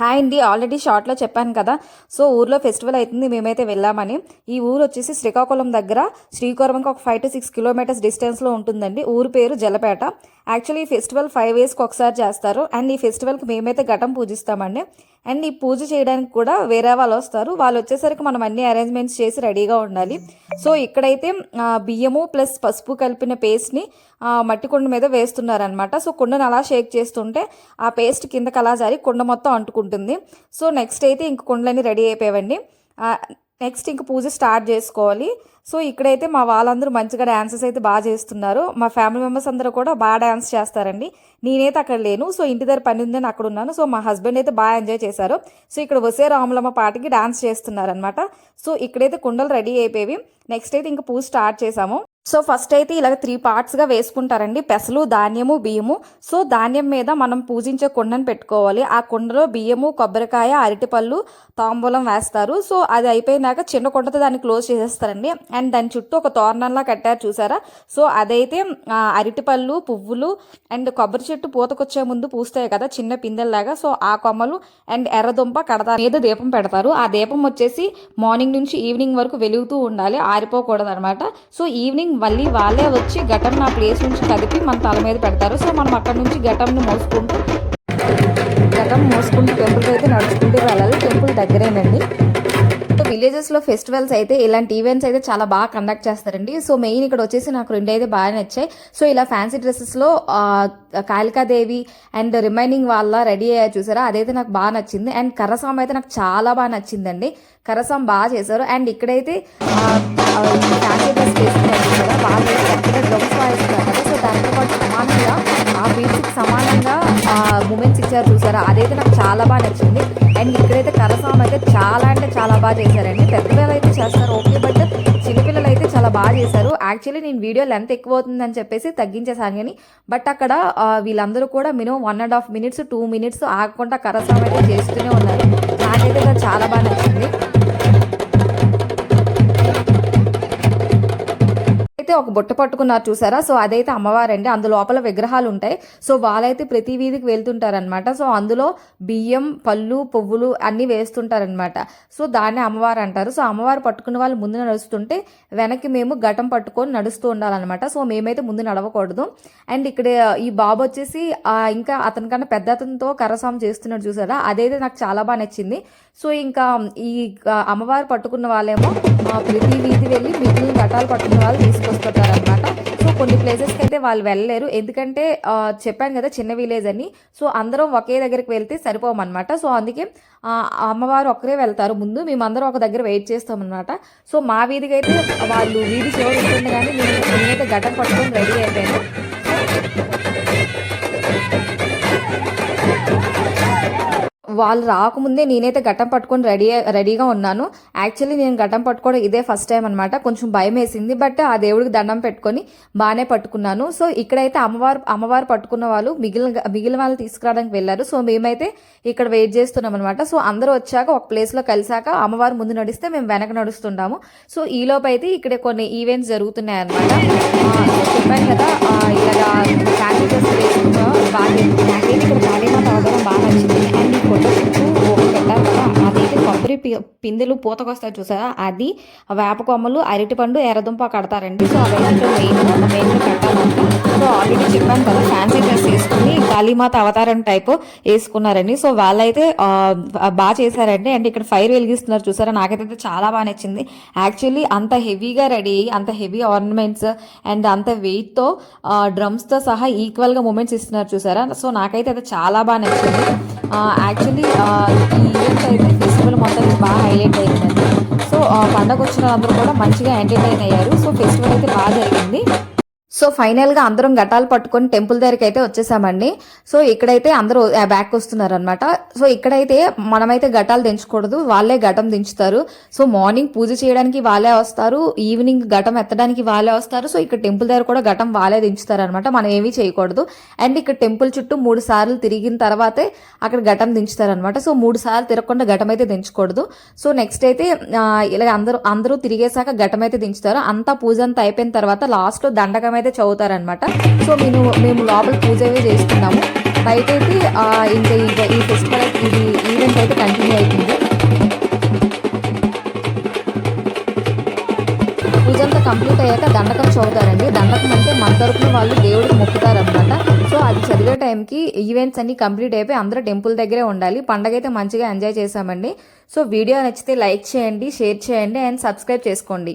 Hi అండి already షార్ట్లో చెప్పాను కదా. సో ఊర్లో ఫెస్టివల్ అవుతుంది మేమైతే వెళ్ళామని. ఈ ఊరు వచ్చేసి శ్రీకాకుళం దగ్గర. శ్రీకాకుళంకి ఒక ఫైవ్ టు సిక్స్ కిలోమీటర్స్ డిస్టెన్స్లో ఉంటుందండి. ఊరు పేరు జలపేట. యాక్చువల్లీ ఈ ఫెస్టివల్ ఫైవ్ ఇయర్స్కి ఒకసారి చేస్తారు. అండ్ ఈ ఫెస్టివల్కి మేమైతే ఘటం పూజిస్తామండి. అండ్ ఈ పూజ చేయడానికి కూడా వేరే వాళ్ళు వస్తారు. వాళ్ళు వచ్చేసరికి మనం అన్ని అరేంజ్మెంట్స్ చేసి రెడీగా ఉండాలి. సో ఇక్కడైతే బియ్యము ప్లస్ పసుపు కలిపిన పేస్ట్ని మట్టి కుండ మీద వేస్తున్నారనమాట సో కుండను అలా షేక్ చేస్తుంటే ఆ పేస్ట్ కిందకి అలా జారి కుండ మొత్తం అంటుకుంటుంది. సో నెక్స్ట్ అయితే ఇంక కుండలన్నీ రెడీ అయిపోయావండి. నెక్స్ట్ ఇంక పూజ స్టార్ట్ చేసుకోవాలి. సో ఇక్కడైతే మా వాళ్ళందరూ మంచిగా డ్యాన్సెస్ అయితే బాగా చేస్తున్నారు. మా ఫ్యామిలీ మెంబర్స్ అందరూ కూడా బాగా డ్యాన్స్ చేస్తారండి. నేనైతే అక్కడ లేను. సో ఇంటి దగ్గర పని ఉందని అక్కడ ఉన్నాను. సో మా హస్బెండ్ అయితే బాగా ఎంజాయ్ చేశారు. సో ఇక్కడ వసే రాములమ్మ పాటకి డాన్స్ చేస్తున్నారనమాట సో ఇక్కడైతే కుండలు రెడీ అయిపోయి నెక్స్ట్ అయితే ఇంకా పూజ స్టార్ట్ చేసాము. సో ఫస్ట్ అయితే ఇలాగ త్రీ పార్ట్స్గా వేసుకుంటారండి. పెసలు ధాన్యము బియ్యము. సో ధాన్యం మీద మనం పూజించే కుండను పెట్టుకోవాలి. ఆ కుండలో బియ్యము కొబ్బరికాయ అరటిపళ్ళు తాంబూలం వేస్తారు. సో అది అయిపోయినాక చిన్న కుండతో దాన్ని క్లోజ్ చేసేస్తారండి. అండ్ దాని చుట్టూ ఒక తోరణంలా కట్టారు చూసారా? సో అదైతే అరటిపళ్ళు పువ్వులు అండ్ కొబ్బరి చెట్టు పూతకొచ్చే ముందు పూస్తాయి కదా చిన్న పిందెల్లాగా. సో ఆ కొమ్మలు అండ్ ఎర్రదుంప కడతారు. మీద దీపం పెడతారు. ఆ దీపం వచ్చేసి మార్నింగ్ నుంచి ఈవినింగ్ వరకు వెలుగుతూ ఉండాలి. ఆరిపోకూడదు అనమాట సో ఈవినింగ్ మళ్ళీ వాళ్ళే వచ్చి ఘటం నా ప్లేస్ నుంచి కదిపి మన తల మీద పెడతారు. సో మనం అక్కడ నుంచి ఘటంను మోసుకుంటూ ఘటం మోసుకుంటూ టెంపుల్కి అయితే నడుచుకుంటూ వెళ్ళాలి. టెంపుల్ దగ్గరేనండి. విలేజెస్లో ఫెస్టివల్స్ అయితే ఇలాంటి ఈవెంట్స్ అయితే చాలా బాగా కండక్ట్ చేస్తారండి. సో మెయిన్ ఇక్కడ వచ్చేసి నాకు రెండు అయితే బాగా నచ్చాయి. సో ఇలా ఫ్యాన్సీ డ్రెస్సెస్లో కాళికాదేవి అండ్ రిమైనింగ్ వాళ్ళ రెడీ అయ్యారు చూసారా? అదైతే నాకు బాగా నచ్చింది. అండ్ కర్రసాం అయితే నాకు చాలా బాగా నచ్చిందండి. కర్రసాం బాగా చేశారు. అండ్ ఇక్కడైతే ఫ్యాన్సీ డ్రెస్ వేసుకున్నారు బాగా చాలా బాగా నచ్చింది. అండ్ ఇక్కడైతే కరసాం అయితే చాలా అంటే చాలా బాగా చేశారండి. పెద్దపిల్లలు అయితే చేస్తారు ఓకే బట్ చిన్నపిల్లలు అయితే చాలా బాగా చేశారు. యాక్చువల్లీ నేను వీడియో లెంత్ ఎక్కువ అవుతుందని చెప్పేసి తగ్గించేసాను కానీ బట్ అక్కడ వీళ్ళందరూ కూడా minimum one and half minutes two minutes ఆగకుండా కరసాం అయితే చేస్తూనే ఉన్నారు. నాకైతే చాలా బాగా నచ్చింది. అయితే ఒక బుట్ట పట్టుకున్నారు చూసారా? సో అదైతే అమ్మవారండి. అందులో లోపల విగ్రహాలు ఉంటాయి. సో వాళ్ళైతే ప్రతి వీధికి వెళ్తుంటారనమాట సో అందులో బియ్యం పళ్ళు పువ్వులు అన్నీ వేస్తుంటారనమాట సో దాన్ని అమ్మవారు అంటారు. సో అమ్మవారు పట్టుకున్న వాళ్ళు ముందు నడుస్తుంటే వెనక్కి మేము ఘటం పట్టుకొని నడుస్తూ ఉండాలన్నమాట. సో మేమైతే ముందు నడవకూడదు. అండ్ ఇక్కడ ఈ బాబు వచ్చేసి ఇంకా ఇంకా అతనికన్నా పెద్ద అతనితో కరసాం చేస్తున్నాడు చూసారా? అదైతే నాకు చాలా బాగా నచ్చింది. సో ఇంకా ఈ అమ్మవారు పట్టుకున్న వాళ్ళేమో ప్రతి వీధి వెళ్ళి మిగిలిన ఘటాలు పట్టుకున్న వాళ్ళు తీసుకొస్తుంటారు అనమాట సో కొన్ని ప్లేసెస్కి అయితే వాళ్ళు వెళ్ళలేరు. ఎందుకంటే చెప్పాను కదా చిన్న విలేజ్ అని. సో అందరం ఒకే దగ్గరికి వెళ్తే సరిపోమన్నమాట సో అందుకే అమ్మవారు ఒక్కరే వెళ్తారు ముందు. మేమందరం ఒక దగ్గర వెయిట్ చేస్తామన్నమాట. సో మా వీధికి అయితే వాళ్ళు వీధి చివరి ఉంటుంది కానీ మేము నేనైతే ఘటం పట్టుకొని రెడీ అయిపోయాను. వాళ్ళు రాకముందే నేనైతే ఘటం పట్టుకొని రెడీ రెడీగా ఉన్నాను. యాక్చువల్లీ నేను ఘటం పట్టుకోవడం ఇదే ఫస్ట్ టైం అనమాట కొంచెం భయం వేసింది బట్ ఆ దేవుడికి దండం పెట్టుకొని బాగానే పట్టుకున్నాను. సో ఇక్కడైతే అమ్మవారు అమ్మవారు పట్టుకున్న వాళ్ళు మిగిలిన మిగిలిన వాళ్ళు తీసుకురావడానికి వెళ్ళారు. సో మేమైతే ఇక్కడ వెయిట్ చేస్తున్నాం అనమాట సో అందరూ వచ్చాక ఒక ప్లేస్లో కలిసాక అమ్మవారు ముందు నడిస్తే మేము వెనక నడుస్తుంటాము. సో ఈలోపు అయితే ఇక్కడ కొన్ని ఈవెంట్స్ జరుగుతున్నాయి అనమాట చెప్పాను కదా ఇలాగా పిందెలు పూతకొస్తాయి చూసారా? అది వేప కొమ్మలు అరటిపండు ఎర్రదుంప కడతారండి. సో అవైతే మెయిన్ మెయిన్గా కట్టాలంటే సో ఆల్రెడీ చెప్పాను కదా ఫ్యాన్సీ డ్రెస్ వేసుకుని కాళీమాత అవతారం టైప్ వేసుకున్నారండి సో వాళ్ళైతే బాగా చేశారండి. అండ్ ఇక్కడ ఫైర్ వెలిగిస్తున్నారు చూసారా? నాకైతే చాలా బాగా నచ్చింది. యాక్చువల్లీ అంత హెవీగా రెడీ అయ్యి అంత హెవీ ఆర్నమెంట్స్ అండ్ అంత వెయిట్తో డ్రమ్స్తో సహా ఈక్వల్గా మూమెంట్స్ ఇస్తున్నారు చూసారా? సో నాకైతే అది చాలా బాగా నచ్చింది. Uh, యాక్చువల్లీ uh, ఈ ఈవెంట్ అయితే ఫెస్టివల్ మొత్తం బాగా హైలైట్ అయిందండి. సో uh, పండగ వచ్చిన వాళ్ళందరూ కూడా మంచిగా ఎంటర్టైన్ అయ్యారు. సో ఫెస్టివల్ అయితే బాగా జరిగింది. సో ఫైనల్గా అందరం ఘటాలు పట్టుకొని టెంపుల్ దగ్గరికి అయితే వచ్చేసామండి. సో ఇక్కడైతే అందరూ బ్యాక్ వస్తున్నారనమాట సో ఇక్కడైతే మనమైతే ఘటాలు దించకూడదు వాళ్ళే ఘటం దించుతారు. సో మార్నింగ్ పూజ చేయడానికి వాళ్ళే వస్తారు ఈవినింగ్ ఘటం ఎత్తడానికి వాళ్ళే వస్తారు. సో ఇక్కడ టెంపుల్ దగ్గర కూడా ఘటం వాళ్ళే దించుతారు అనమాట మనం ఏమీ చేయకూడదు. అండ్ ఇక్కడ టెంపుల్ చుట్టూ మూడు సార్లు తిరిగిన తర్వాతే అక్కడ ఘటం దించుతారు అనమాట సో మూడు సార్లు తిరగకుండా ఘటం అయితే దించకూడదు. సో నెక్స్ట్ అయితే ఇలా అందరూ అందరూ తిరిగేశాక ఘటం అయితే దించుతారు. అంతా పూజ అంతా అయిపోయిన తర్వాత లాస్ట్లో దండకం అయితే చదువుతారనమాట సో మేము మేము లోపల పూజ చేసుకున్నాము. బయటైతే అయితే ఇంకా ఇంకా ఈ ఫెస్టివల్ ఇది ఈవెంట్ అయితే కంటిన్యూ అవుతుంది పూజంతా కంప్లీట్ అయ్యాక దండకం చదువుతారండి. దండకం అంటే మన తరపున వాళ్ళు దేవుడికి మొక్కుతారనమాట సో అది చదివే టైంకి ఈవెంట్స్ అన్ని కంప్లీట్ అయిపోయి అందరూ టెంపుల్ దగ్గరే ఉండాలి. పండగ అయితే మంచిగా ఎంజాయ్ చేశామండి. సో వీడియో నచ్చితే లైక్ చేయండి షేర్ చేయండి అండ్ సబ్స్క్రైబ్ చేసుకోండి.